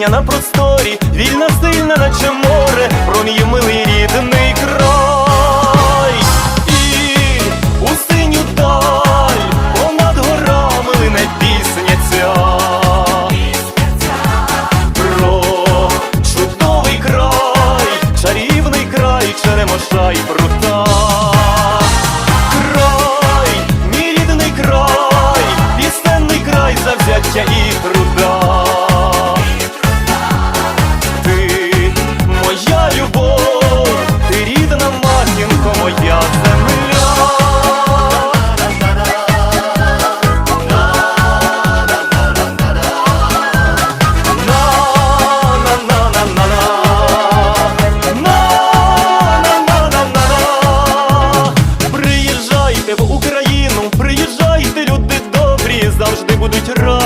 кохання на просторі, вільна, сильна, наче море, проміє милий рідний край, і у синю даль понад горами лине пісня ця Про чудовий край, чарівний край, черемоша і прута. Край, мій рідний край, пісенний край, завзяття і труд. будуть роки.